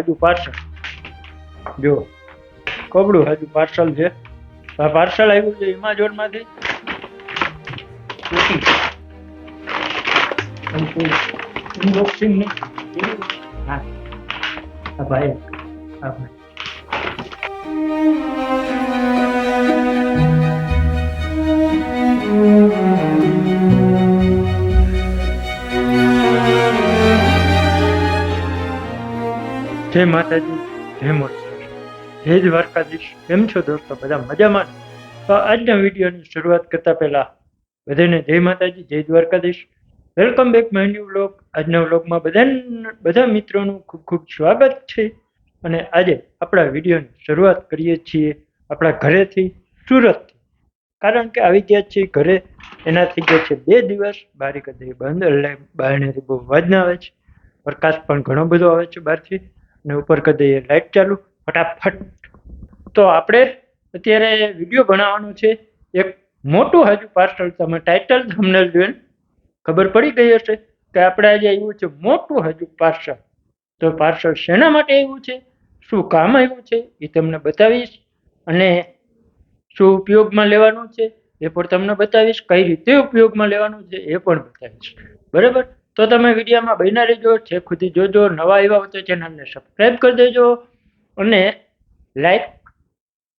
હજુ પાર્સલ. જો, કબડું હજુ પાર્સલ છે. પાર્સલ આવ્યું છે એમેઝોનમાંથી અનબોક્સિંગ ભાઈ, આ જય માતાજી, જય મોરચી. જય દ્વારકાધીશ. કેમ છો દોસ્તો? બધા મજામાં તો આજના વિડીયોની શરૂઆત કરતા પહેલા બધાને જય માતાજી, જય Dwarkadhish. Welcome back my new vlog. આજના વ્લોગમાં બધા બધા મિત્રોનું ખૂબ ખૂબ સ્વાગત છે. અને આજે આપણા વિડીયોની શરૂઆત કરીએ છીએ આપણા ઘરેથી, સુરતથી. કારણ કે આવી ગયા છીએ ઘરે. એનાથી ગયા છે બે દિવસ બારી કદી બંધ એટલે બહારનેથી બહુ અવાજ ના આવે છે. પ્રકાશ પણ ઘણો બધો આવે છે બહારથી. અને ઉપર કરી દઈએ. લાઇટ ચાલુ. ફટાફટ. તો આપણે અત્યારે વીડિયો બનાવવાનો છે. એક મોટું હજુ પાર્સલ તમે ટાઇટલ તમને જોઈને ખબર પડી ગઈ હશે કે આપણે આજે આવ્યું છે મોટું હજુ પાર્સલ તો પાર્સલ શેના માટે આવ્યું છે? શું કામ આવ્યું છે? એ તમને બતાવીશ. અને શું ઉપયોગમાં લેવાનું છે? એ પણ તમને બતાવીશ. કઈ રીતે ઉપયોગમાં લેવાનું છે? એ પણ બતાવીશ. બરાબર? તો તમે વિડીયોમાં બન્યા રહેજો છે ખુદી જોજો, નવા એવા હોય તો ચેનલને સબસ્ક્રાઈબ કરી દેજો અને લાઈક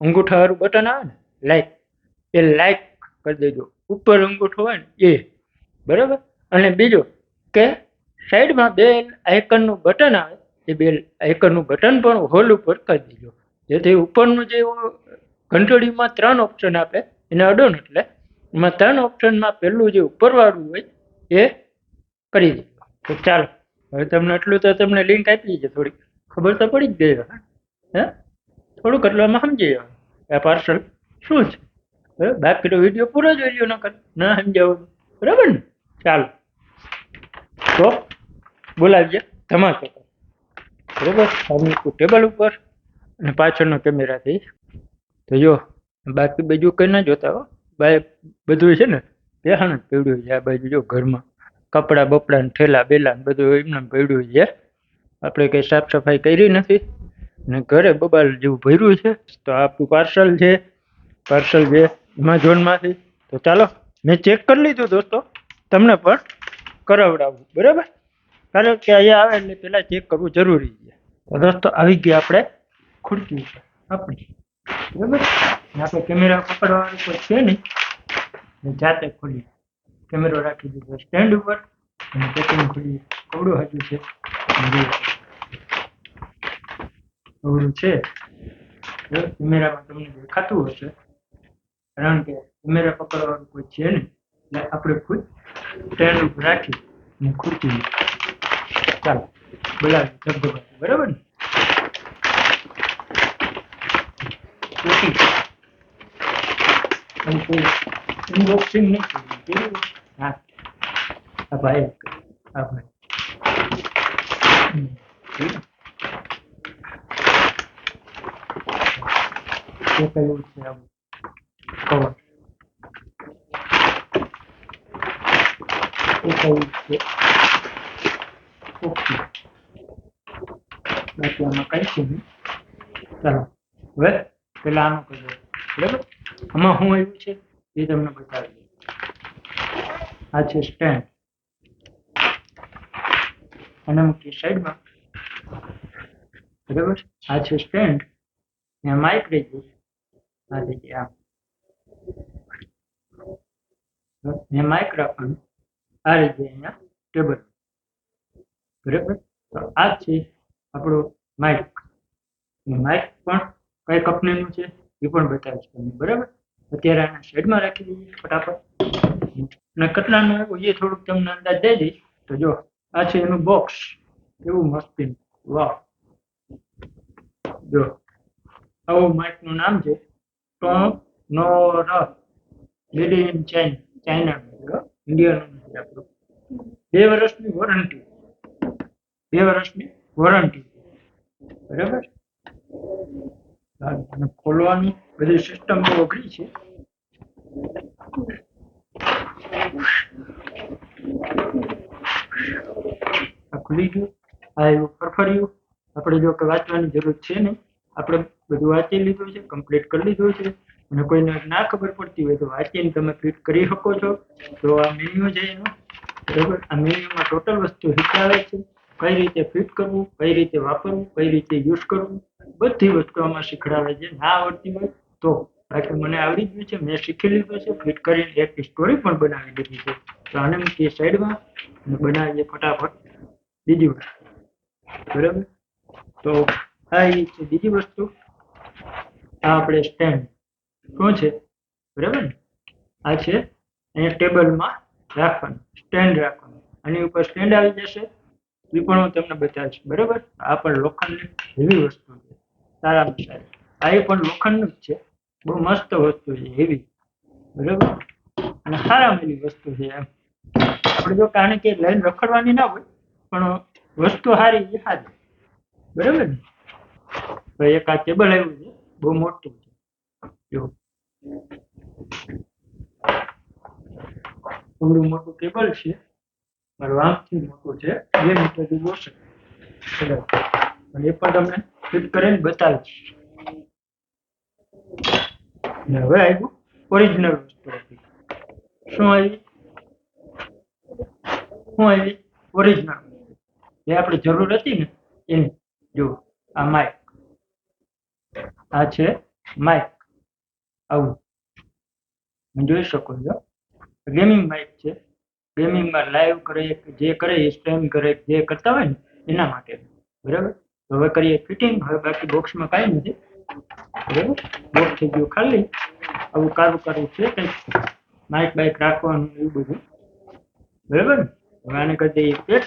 અંગૂઠાવાળું બટન આવે ને લાઈક એ લાઈક કરી દેજો. ઉપર અંગૂઠો હોય ને, એ. બરાબર? અને બીજું કે સાઈડમાં બે આઇકનનું બટન આવે, એ બે આઇકનનું બટન પણ હોલ ઉપર કરી દેજો. જેથી ઉપરનું જે ઘંટડીમાં ત્રણ ઓપ્શન આપે, એને અડો ને એટલે, એમાં ત્રણ ઓપ્શનમાં પહેલું જે ઉપરવાળું હોય, એ કરી તો ચાલો, હવે તમને એટલું તો તમને લિંક આપી છે થોડીક. ખબર તો પડી જ ગઈ હા? થોડુંક એટલામાં સમજી જાવ આ પાર્સલ શું છે? બાકી બાકીનો વીડિયો પૂરો જ વીડિયો ન કર ના સમજાવો. બરાબર ને? ચાલો. તો બોલાવીએ ધમાકે બરાબર? સામે ટેબલ ઉપર અને પાછળનો કેમેરાથી તો જો, બાકી બીજું કંઈ ના જોતા હો. બાય, બધું છે ને બેહાણ જ પડ્યું છે આ બાજુ જો ઘરમાં. કપડાં બપડાને થેલા બેલા બધું એમને એમ પડ્યું છે. આપણે કંઈ સાફ સફાઈ કરી નથી. ને ઘરે બબાલ જેવું ભર્યું છે. તો આપણું પાર્સલ છે. પાર્સલ છે એમાઝોનમાંથી. તો ચાલો, મેં ચેક કરી લીધું દોસ્તો. તમને પણ કરાવડાવું. બરાબર? કારણ કે અહીંયા આવે એટલે પહેલાં ચેક કરવું જરૂરી છે. તો દોસ્તો, આવી ગયા આપણે ખુરશી આપણી. બરાબર? આપણે કેમેરા પકડવાનું કોઈ છે નહીં. જાતે ખોલી કેમેરો રાખી દીધો સ્ટેન્ડ ઉપર અને પેકિંગ ખુલ્લી કવડું હજુ છે. કવડું છે. કેમેરામાં તમને દેખાતું હશે. કારણ કે કેમેરા પકડવાનું કોઈ છે નહીં. એટલે આપણે ખુદ સ્ટેન્ડ ઉપર રાખી અને ખુરતી ચાલો, બોલાવી, ધબધબાટી, બરાબર ને? અનબોક્સિંગ નહીં હા. આ ભાઈ. આ ભાઈ. શું કયું છે આમ કવર એ કયું છે? ઓકે. બાકી આમાં કઈ છે નહીં. ચાલો. હવે પેલા આનું કરજો બરાબર? આમાં શું આવ્યું છે એ તમને બતાવી. આ છે સ્ટેન્ડ અને મૂકી સાઈડમાં બરાબર? આ છે સ્ટેન્ડ ત્યાં માઇક રહી ગયું આ જગ્યાએ આમ ત્યાં માઇક રાખવાનું. આ રીતે અહીંયા ટેબલ બરાબર? તો આ છે આપણો માઇક માઇક પણ કઈ કંપનીનું છે એ પણ બતાવીશ તમને. બરાબર? અત્યારે આના શેડમાં રાખી દઈએ ફટાફટ. અને કટલાનું એ થોડુંક તમને અંદાજ દઈ દઈશ. તો જો, આ છે એનું બોક્સ એવું મસ્તી વાહ જો, આવું માઇકનું નામ છે. Tonor made in China China ઇન્ડિયાનું નથી આપણું. બે વર્ષની વોરંટી બે વર્ષની વોરંટી બરાબર? ખોલવાની બધી સિસ્ટમ અઘરી છે. આ ખુલી ગયું. આ એવું ફરફર્યું. આપણે જો કે વાંચવાની જરૂર છે નહીં, આપણે બધું વાંચી લીધું છે કમ્પ્લીટ કરી લીધું છે. અને કોઈને ના ખબર પડતી હોય તો વાંચીને તમે ફિટ કરી શકો છો. તો આ મેન્યુ છે એનું. બરાબર? આ મેન્યુમાં ટોટલ વસ્તુ શીખવાડે છે. કઈ રીતે ફિટ કરવું, કઈ રીતે વાપરવું, કઈ રીતે યુઝ કરવું. બધી વસ્તુ આમાં શીખડાવે છે. ના આવડતી હોય તો બાકી મને આવડી ગયું છે, મેં શીખી લીધું છે ફિટ કરીને એક સ્ટોરી પણ બનાવી દીધી છે. તો આને મૂકીએ સાઈડમાં બનાવીએ ફટાફટ બીજી વસ્તુ. બરાબર? તો આ એ છે બીજી વસ્તુ. આ આપણે સ્ટેન્ડ શું છે? બરાબર ને? આ છે અહીંયા ટેબલમાં રાખવાનું સ્ટેન્ડ રાખવાનું. આની ઉપર સ્ટેન્ડ આવી જશે. એ પણ હું તમને બતાવીશ. બરાબર? આ પણ લોખંડની હેવી વસ્તુ છે. સારામાં સારી. આ એ પણ લોખંડનું જ છે. બહુ મસ્ત વસ્તુ છે એવી. બરાબર? અને સારામાં એવી વસ્તુ છે એમ. આપણે જો કારણ કે લાઈન રખડવાની ના હોય, પણ વસ્તુ સારી છે સારી બરાબર ને? તો એક આ ટેબલ આવ્યું છે, બહુ મોટું છે. જો. થોડું મોટું ટેબલ છે. મારું આમથી મોટું છે. બે મીટર કદાચ. અને એ પણ તમને ફિટ કરીને બતાવીશ. ને હવે આવ્યું ઓરિજિનલ વસ્તુ હતી. શું આવી? શું આવી? ઓરિજિનલ જે આપણે જરૂર હતી ને, એની જો આ માઇક આ છે માઇક આવું. જોઈ શકો છો. ગેમિંગ માઇક છે. ગેમિંગમાં લાઈવ કરે, જે કરે સ્ટ્રીમ કરે, જે કરતા હોય ને, એના માટે. બરાબર? હવે કરીએ ફિટિંગ હવે બાકી બોક્સમાં કાંઈ નથી. બરાબર બોક્સ થઈ ગયું ખાલી આવું કારું કારું છે કંઈક માઇક બાઇક રાખવાનું એવું બધું બરાબર ને હવે આને કરી દઈએ પેક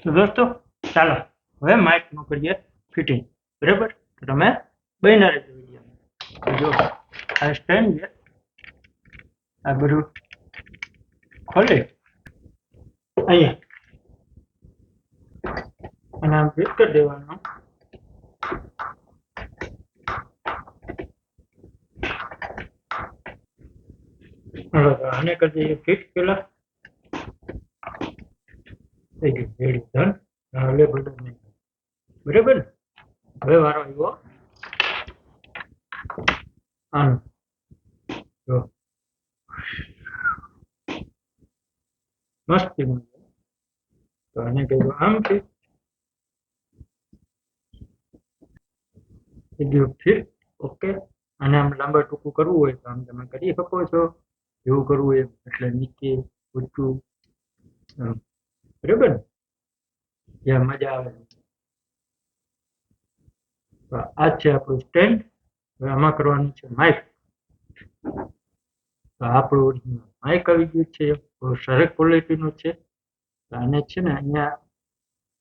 તો દોસ્તો ચાલો હવે માઇકનું કરીએ ફિટિંગ બરાબર તો તમે બન્યા રહેજો વીડિયો જો આ સ્ટેન્ડ છે આ બધું ખોલે અહીંયા અને આમ ફિટ કરી દેવાનું. આને કરી દઈએ ફિટ પેલા થઈ ગયું હવે બરાબર હવે વારો આવ્યો. આનો જો. મસ્તી તો આને કહ્યું આમ છે ગયું ફિટ ઓકે અને આમ લાંબા ટૂંકું કરવું હોય તો આમ તમે કરી શકો છો. જેવું કરવું હોય એટલે નીચે ઊંચું. બરાબર ને? જ્યાં મજા આવે. તો આ છે આપણું સ્ટેન્ડ હવે આમાં કરવાનું છે માઇક તો આપણું માઇક આવી ગયું છે. બહુ સરસ ક્વોલિટીનું છે. તો આને છે ને અહીંયા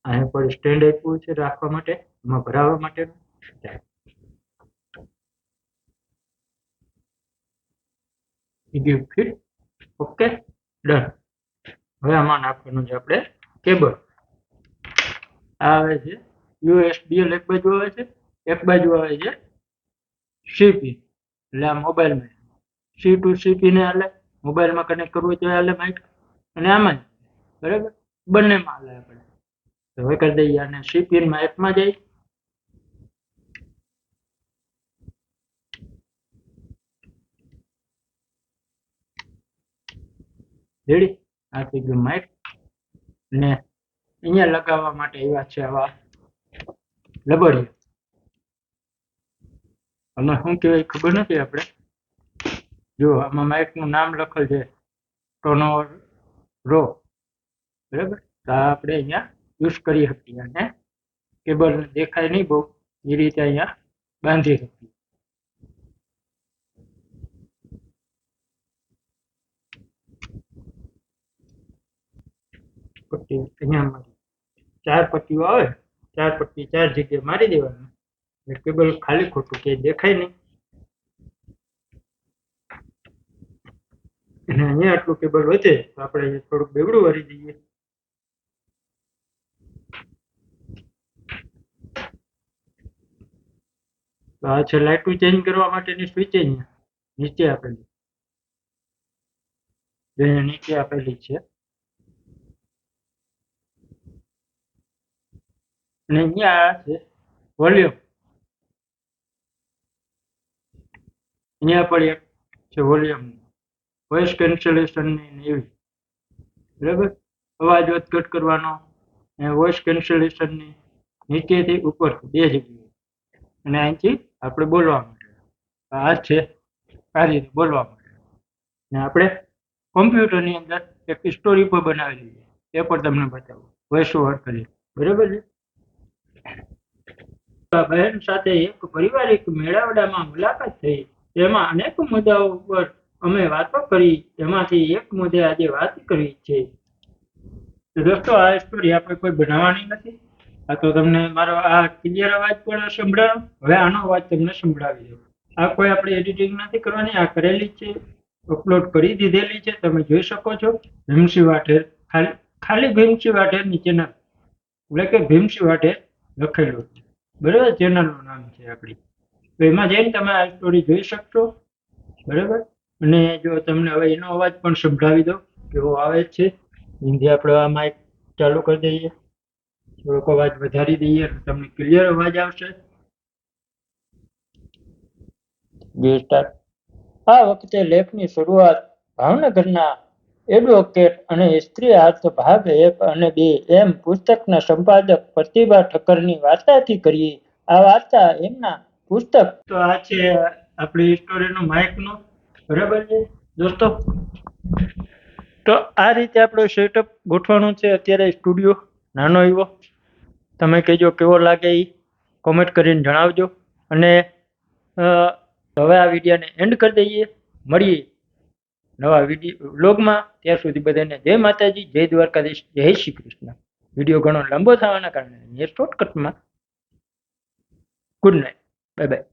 અહીંયા પર સ્ટેન્ડ આપ્યું છે રાખવા માટે એમાં ભરાવવા માટેનું. ફિટ ઓકે ડન હવે આમાં નાખવાનું છે આપણે કેબલ આવે છે. યુએસબીએલ એક બાજુ આવે છે, એક બાજુ આવે છે સીપી એટલે આ મોબાઈલમાં સી ટુ સીપી ને હાલે મોબાઈલમાં કનેક્ટ કરવું હોય તો હાલે માઇક અને આમાં જ. બરાબર? બંનેમાં હાલે આપણે. હવે કરી દઈએ અને સીપી માં એકમાં જાય. રેડી? આ થઈ ગયું માઇક ને અહીંયા લગાવવા માટે એવા છે આવા લબડિયા આમાં શું કહેવાય ખબર નથી આપણે? જો, આમાં માઇકનું નામ લખેલ છે ટોનોર રો બરાબર? તો આપણે અહીંયા યુઝ કરી શકીએ અને કેબલ દેખાય નહીં બહુ. એ રીતે અહીંયા બાંધી શકીએ. પટ્ટી અહીંયા મારી. ચાર પટ્ટીઓ આવે, ચાર પટ્ટી ચાર જગ્યાએ મારી દેવાનું. એટલે કેબલ ખાલી ખોટું કે દેખાય નહીં. અને અહીંયા આટલું કેબલ વધે, તો આપણે થોડુંક બેવડું વારી દઈએ. આ છે લાઇટો ચેન્જ કરવા માટેની સ્વિચ અહીંયા. નીચે આપેલી. નીચે આપેલી છે. અને અહીંયા છે વોલ્યુમ. અહીંયા પણ એક છે વોલ્યુમ. વોઇસ કેન્સલેશનની એવી. બરાબર? અવાજ વધઘટ કરવાનો અને વોઇસ કેન્સલેશનની નીચેથી ઉપર બે જગ્યાએ. અને અહીંથી આપણે બોલવા માટે આ છે આ રીતે બોલવા માટે અને આપણે કોમ્પ્યુટરની અંદર એક સ્ટોરી પણ બનાવેલી છે. એ પણ તમને બતાવું. વોઇસ ઓવર કરી બરાબર છે? બહેન સાથે એક પારિવારિક મેળાવડામાં મુલાકાત થઈ. તેમાં અનેક મુદ્દાઓ પર અમે વાતો કરી. તેમાંથી એક મુદ્દે આજે વાત કરી છે. દોસ્તો, આ સ્ટોરી આપણે કોઈ બનાવવાની નથી. આ તો તમને મારો આ ક્લિયર અવાજ પણ સંભળાયો. હવે આનો અવાજ તમને સંભળાવી દઉં. આ કોઈ આપણે એડિટિંગ નથી કરવાની, આ કરેલી છે. અપલોડ કરી દીધેલી છે. તમે જોઈ શકો છો. ભીમસી વાઠેર ખાલી ભીમસી વાઢેરની ચેનલ એટલે કે ભીમસી વાઠેર લખેલું છે. બરાબર? ચેનલનું નામ છે આપણી. તો એમાં જઈને તમે આ સ્ટોરી જોઈ શકશો. બરાબર? અને જો તમને હવે એનો અવાજ પણ સંભળાવી દો કેવો આવે છે. હિન્દી આપણે આ માઇક ચાલુ કરી દઈએ. થોડોક અવાજ વધારી દઈએ તમને ક્લિયર અવાજ આવશે. બે સ્ટાર્ટ આ વખતે લેખની શરૂઆત ભાવનગરના એડવોકેટ અને સ્ત્રી હાથ ભાગ એક અને બે એમ પુસ્તકના સંપાદક પ્રતિભા ઠક્કરની વાર્તાથી કરીએ. આ વાર્તા એમના પુસ્તક તો આ છે આપણી સ્ટોરીનું માઇકનું. બરાબર છે? દોસ્તો? તો આ રીતે આપણો સેટઅપ ગોઠવાનું છે. અત્યારે સ્ટુડિયો નાનો એવો તમે કહેજો કેવો લાગે એ કોમેન્ટ કરીને જણાવજો. અને હવે આ વિડીયોને એન્ડ કરી દઈએ. મળીએ. નવા વીડિયો, વ્લોગમાં ત્યાં સુધી બધાને જય માતાજી, જય દ્વારકાધીશ, જય શ્રી કૃષ્ણ. વીડિયો ઘણો લાંબો થવાના કારણે શોર્ટકટમાં ગુડ નાઇટ બાય બાય